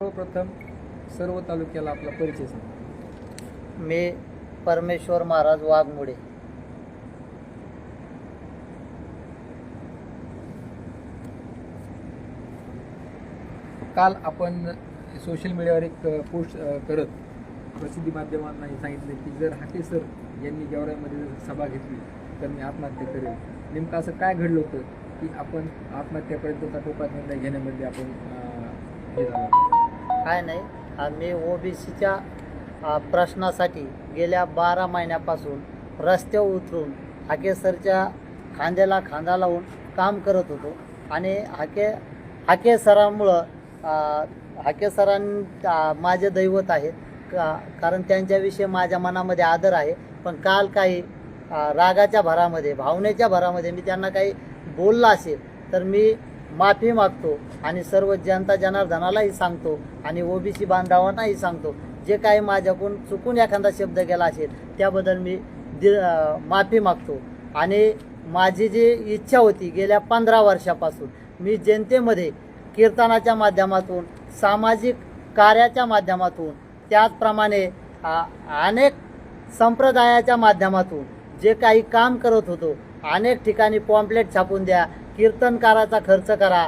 सर्वप्रथम सर्व तालुक्याला आपला परिचय सांगा. मी परमेश्वर महाराज वाघमोडे. काल आपण सोशल मीडियावर एक पोस्ट करत प्रसिद्धी माध्यमांना हे सांगितलं की जर हाके सर यांनी गेवराईमध्ये जर सभा घेतली तर मी आत्महत्या करेल. नेमकं असं काय घडलं होतं की आपण आत्महत्यापर्यंतचा टोकात निर्णय घेण्यामध्ये आपण हे झालो काय नाही. आम्ही ओबीसीच्या प्रश्नासाठी गेल्या बारा महिन्यापासून रस्त्यावर उतरून हाकेसरच्या खांद्याला खांदा लावून काम करत होतो. आणि हाके हाके सरांमुळं हाके सरां माझे दैवत आहेत. का कारण त्यांच्याविषयी माझ्या मनामध्ये आदर आहे. पण काल काही रागाच्या भरामध्ये भावनेच्या भरामध्ये मी त्यांना काही बोलला असेल तर मी माफी मागतो आणि सर्व जनता जनार्दनालाही सांगतो आणि ओबीसी बांधवांनाही सांगतो. जे काही माझ्याकडून चुकून एखादा शब्द गेला असेल त्याबद्दल मी दि माफी मागतो. आणि माझी जी इच्छा होती गेल्या पंधरा वर्षापासून मी जनतेमध्ये कीर्तनाच्या माध्यमातून सामाजिक कार्याच्या माध्यमातून त्याचप्रमाणे अनेक संप्रदायाच्या माध्यमातून जे काही काम करत होतो अनेक ठिकाणी पॉम्पलेट छापून द्या कीर्तनकाराचा खर्च करा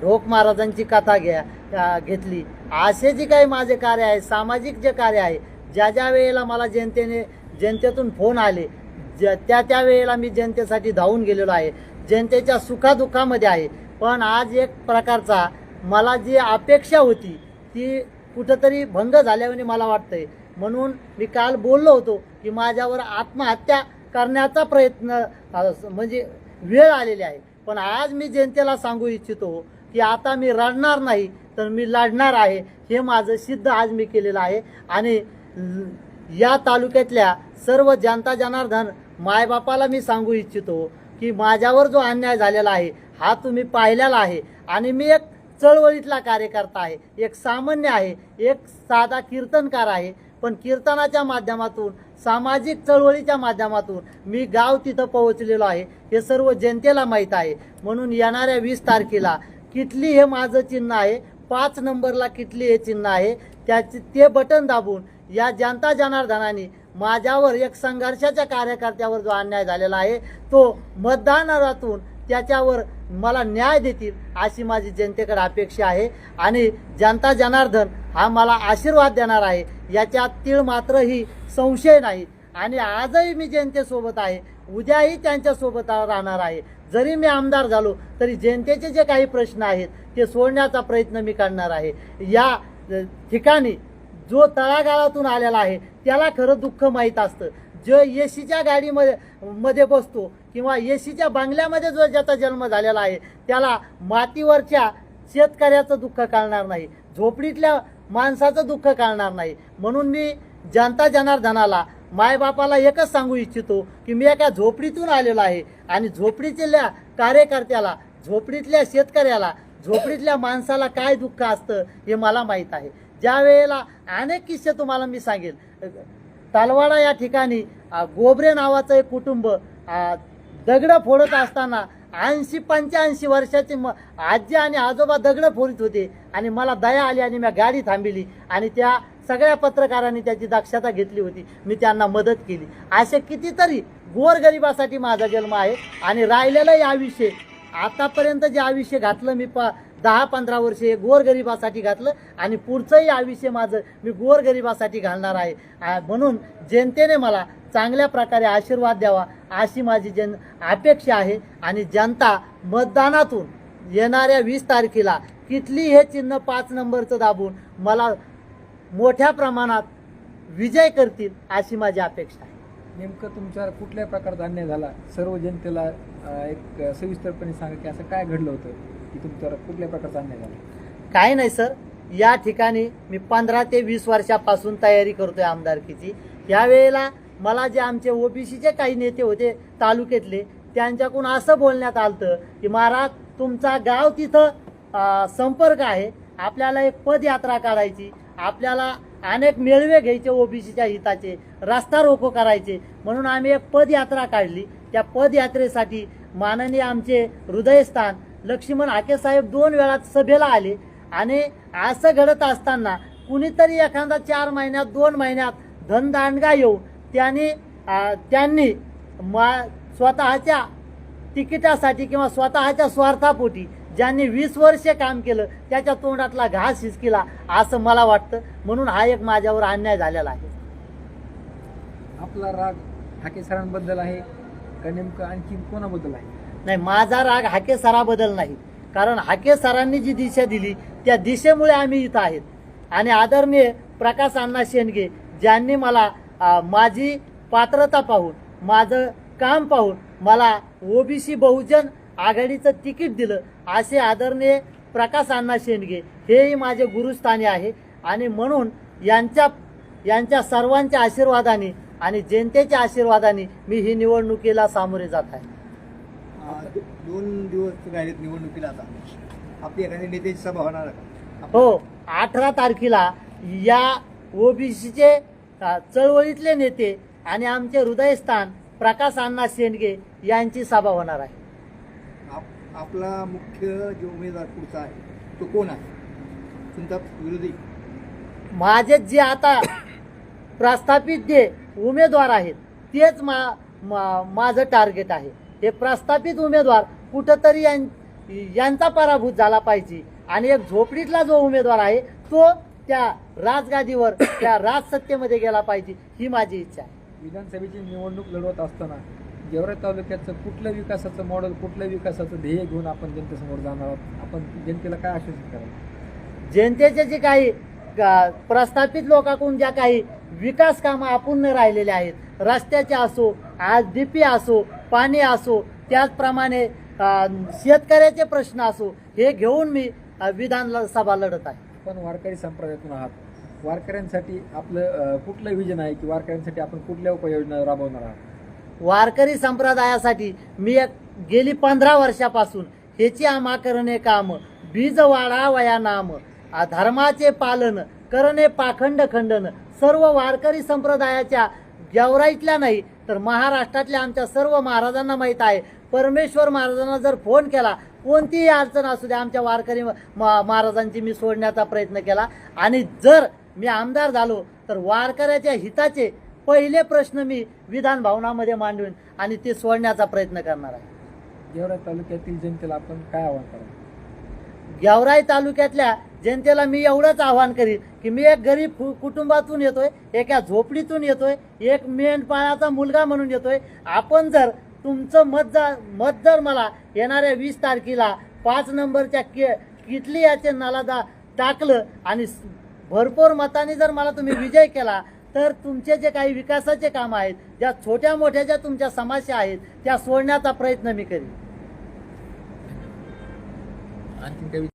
ढोक महाराजांची कथा घ्या घेतली. असे जे काही माझे कार्य आहे सामाजिक जे कार्य आहे ज्या ज्या वेळेला मला जनतेने जनतेतून फोन आले ज त्या त्या वेळेला मी जनतेसाठी धावून गेलेलो आहे. जनतेच्या सुखादुःखामध्ये आहे. पण आज एक प्रकारचा मला जी अपेक्षा होती ती कुठंतरी भंग झाल्याने मला वाटतंय. म्हणून मी काल बोललो होतो की माझ्यावर आत्महत्या करण्याचा प्रयत्न म्हणजे वेळ आलेली आहे. पण आज मी जनतेला सांगू इच्छितो की आता मी रडणार नाही तर मी लढणार आहे. हे माझं सिद्ध आज मी केलेलं आहे. आणि या तालुक्यातल्या सर्व जनता जनार्दन मायबापाला मी सांगू इच्छितो की माझ्यावर जो अन्याय झालेला आहे हा तुम्ही पाहिलेला आहे. आणि मी एक चळवळीतला कार्यकर्ता आहे एक सामान्य आहे एक साधा कीर्तनकार आहे. पण कीर्तनाच्या माध्यमातून सामाजिक चळवळीच्या माध्यमातून मी गाव तिथं पोहोचलेलो आहे. हे सर्व जनतेला माहीत आहे. म्हणून येणाऱ्या वीस तारखेला किटली हे माझं चिन्ह आहे. पाच नंबरला किटली हे चिन्ह आहे. त्याचे ते बटन दाबून या जनता जनार्दनाने माझ्यावर एक संघर्षाच्या कार्यकर्त्यावर जो अन्याय झालेला आहे तो मतदानातून त्याच्यावर मला न्याय देतील अशी माझी जनतेकडे अपेक्षा आहे. आणि जनता जनार्दन हा मला आशीर्वाद देणार आहे. याच्यात तीळ मात्रही संशय नाही. आणि आजही मी जनतेसोबत आहे. उद्याही त्यांच्यासोबत राहणार आहे. जरी मी आमदार झालो तरी जनतेचे जे काही प्रश्न आहेत ते सोडण्याचा प्रयत्न मी करणार आहे. या ठिकाणी जो तळागाळातून आलेला आहे त्याला खरं दुःख माहीत असतं. जो एसीच्या गाडीमध्ये मध्ये बसतो किंवा एसीच्या बांगल्यामध्ये जो ज्याचा जन्म झालेला आहे त्याला मातीवरच्या शेतकऱ्याचं दुःख कळणार नाही. झोपडीतल्या माणसाचं दुःख कळणार नाही. म्हणून मी जनता जनार्दनाला मायबापाला एकच सांगू इच्छितो की मी एका झोपडीतून आलेलो आहे आणि झोपडीतल्या कार्यकर्त्याला झोपडीतल्या शेतकऱ्याला झोपडीतल्या माणसाला काय दुःख असतं हे मला माहीत आहे. ज्या वेळेला अनेक किस्से तुम्हाला मी सांगेल. तालवाडा या ठिकाणी गोबरे नावाचं एक कुटुंब दगडं फोडत असताना ऐंशी पंच्याऐंशी वर्षाचे म आजी आणि आजोबा दगडं फोडत होते. आणि मला दया आली आणि मी गाडी थांबिली. आणि त्या सगळ्या पत्रकारांनी त्याची दक्षता घेतली होती. मी त्यांना मदत केली. असे कितीतरी गोरगरिबासाठी माझा जन्म आहे. आणि राहिलेलंही आयुष्य. आतापर्यंत जे आयुष्य घातलं मी प दहा पंधरा वर्षे गोरगरिबासाठी घातलं. आणि पुढचंही आयुष्य माझं मी गोरगरिबासाठी घालणार आहे. म्हणून जनतेने मला चांगल्या प्रकारे आशीर्वाद द्यावा अशी माझी जन अपेक्षा आहे. आणि जनता मतदानातून येणाऱ्या वीस तारखेला किटली हे चिन्ह पाच नंबरचं दाबून मला मोठ्या प्रमाणात विजय करतील अशी माझी अपेक्षा आहे. नेमकं तुमच्यावर कुठल्या प्रकारचा अन्याय झाला? सर्व जनतेला एक सविस्तरपणे सांगा की असं काय घडलं होतं की तुमच्यावर कुठल्या प्रकारचा अन्याय झाला? काही नाही सर. या ठिकाणी मी पंधरा ते वीस वर्षापासून तयारी करतोय आमदारकीची. यावेळेला मला जे आमचे ओबीसीचे काही नेते होते तालुक्यातले त्यांच्याकडून असं बोलण्यात आलं की महाराज तुमचा गाव तिथं संपर्क आहे. आपल्याला एक पदयात्रा काढायची. आपल्याला अनेक मेळवे घ्यायचे ओबीसीच्या हिताचे रस्ता रोको करायचे. म्हणून आम्ही एक पदयात्रा काढली. त्या पदयात्रेसाठी माननीय आमचे हृदयस्थान लक्ष्मण हाकेसाहेब दोन वेळा सभेला आले. आणि असं घडत असताना कुणीतरी एखादा चार महिन्यात दोन महिन्यात धनदांडगा येऊन त्यांनी त्यांनी मा स्वतःच्या तिकिटासाठी किंवा स्वतःच्या स्वार्थापोटी ज्यांनी वीस वर्षे काम केलं त्याच्या तोंडातला घास हिसकिला असं मला वाटतं. म्हणून हा एक माझ्यावर अन्याय झालेला आहे. आपला राग हाके सरांबद्दल आहे का नेमकं आणखी कोणाबद्दल आहे? नाही माझा राग हाके सराबद्दल नाही. कारण हाके सरांनी जी दिशा दिली त्या दिशेमुळे आम्ही इथं आहेत. आणि आदरणीय प्रकाश अण्णा शेंडगे ज्यांनी मला माझी पात्रता पाहून माझं काम पाहून मला ओबीसी बहुजन आघाडीचं तिकीट दिलं असे आदरणीय प्रकाश अण्णा शेंडगे. हेही माझे गुरुस्थानी आहे. आणि म्हणून यांच्या यांच्या सर्वांच्या आशीर्वादाने आणि जनतेच्या आशीर्वादाने मी ही निवडणुकीला सामोरे जात आहे. दोन दिवस राहिलेत निवडणुकीला आता. आपली एखादी नेत्याची सभा होणार हो अठरा तारखेला या ओबीसीचे चळवळीतले नेते आणि आमचे हृदयस्थान प्रकाश अण्णा शेंडगे यांची सभा होणार आहे. आप आपला मुख्य जो उमेदवार पुढचा आहे तो कोण आहे? तुमचा विरोधी? माझे जे आता प्रस्थापित जे उमेदवार आहेत तेच मा मा- माझं टार्गेट आहे. हे प्रस्थापित उमेदवार कुठंतरी यां- यांचा पराभूत झाला पाहिजे. आणि एक झोपडीतला जो उमेदवार आहे तो त्या राजगादीवर त्या राजसत्तेमध्ये गेला पाहिजे ही माझी इच्छा आहे. विधानसभेची निवडणूक लढवत असताना गेवरा तालुक्याचं कुठलं विकासाचं मॉडेल कुठलं विकासाचं ध्येय घेऊन आपण जनतेसमोर जाणार आहोत आपण जनतेला काय आश्वासित कराल? जनतेचे जे काही प्रस्थापित लोकांकडून ज्या काही विकास कामं अपूर्ण राहिलेले आहेत रस्त्याचे असो आज डीपी असो पाणी असो त्याचप्रमाणे शेतकऱ्याचे प्रश्न असो हे घेऊन मी अ, विधान ल- सभा लढत आहे. आपण वारकरी संप्रदायातून आहात. वारकऱ्यांसाठी आपलं कुठलं विजन आहे की वारकऱ्यांसाठी आपण कुठल्या उपाययोजना राबवणार आहात? वारकरी संप्रदायासाठी मी एक गेली पंधरा वर्षापासून ह्याची आमाकरणे काम बीज वाढावया नाम धर्माचे पालन करणे पाखंड खंडन. सर्व वारकरी संप्रदायाच्या गेवराईतल्या नाही तर महाराष्ट्रातल्या आमच्या सर्व महाराजांना माहीत आहे. परमेश्वर महाराजांना जर फोन केला कोणतीही अडचण असू द्या आमच्या वारकरी म- महाराजांची मी सोडण्याचा प्रयत्न केला. आणि जर मी आमदार झालो तर वारकऱ्याच्या हिताचे पहिले प्रश्न मी विधान भवनामध्ये मांडून आणि ते सोडण्याचा प्रयत्न करणार आहे. गेवरा तालुक्यातील जनतेला आपण काय आवाहन कराल? गेवराई तालुक्यातल्या जनतेला मी एवढंच आवाहन करीन की मी एक गरीब कुटुंबातून येतोय एका झोपडीतून येतोय एक मेंढपाळाचा मुलगा म्हणून येतोय. आपण जर तुमचं मत जा मत जर मला येणाऱ्या वीस तारखेला पाच नंबरच्या के किटली याचे नाला टाकलं आणि भरपूर मताने जर मला तुम्ही विजय केला तर तुमचे जे काही विकासाचे काम आहेत ज्या छोट्या मोठ्या ज्या तुमच्या समस्या आहेत त्या सोडण्याचा प्रयत्न मी करीन. आणखी काही